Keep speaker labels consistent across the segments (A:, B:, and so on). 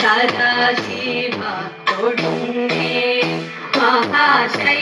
A: സദാശിവ തൊടുന്നേ മഹാശൈലാശിവാനിന്റെ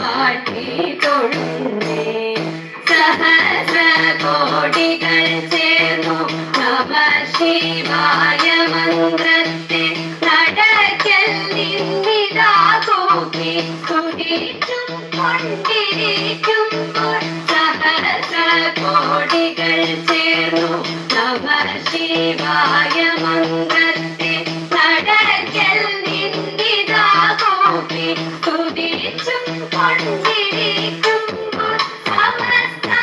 A: വാട്ടി തൊടുന്നേ സഹസ്ര കോടികൾ ചേർന്നു നമ ശിവായ മന്ത്രത്തെ കോടികൾ ചേർന്നു നമ ശിവായ മന്ത്രത്തെ നടക്കൽ നിന്നിതാ കൂപ്പി കുടിച്ചും കൊണ്ടിരിക്കുമ്പോൾ സമസ്താപരാധവും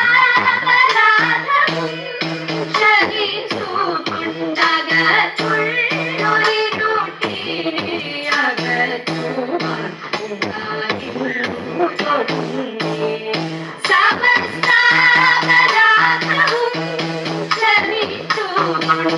A: ഹരേ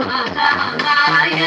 A: ಮಹಾಮಾಯ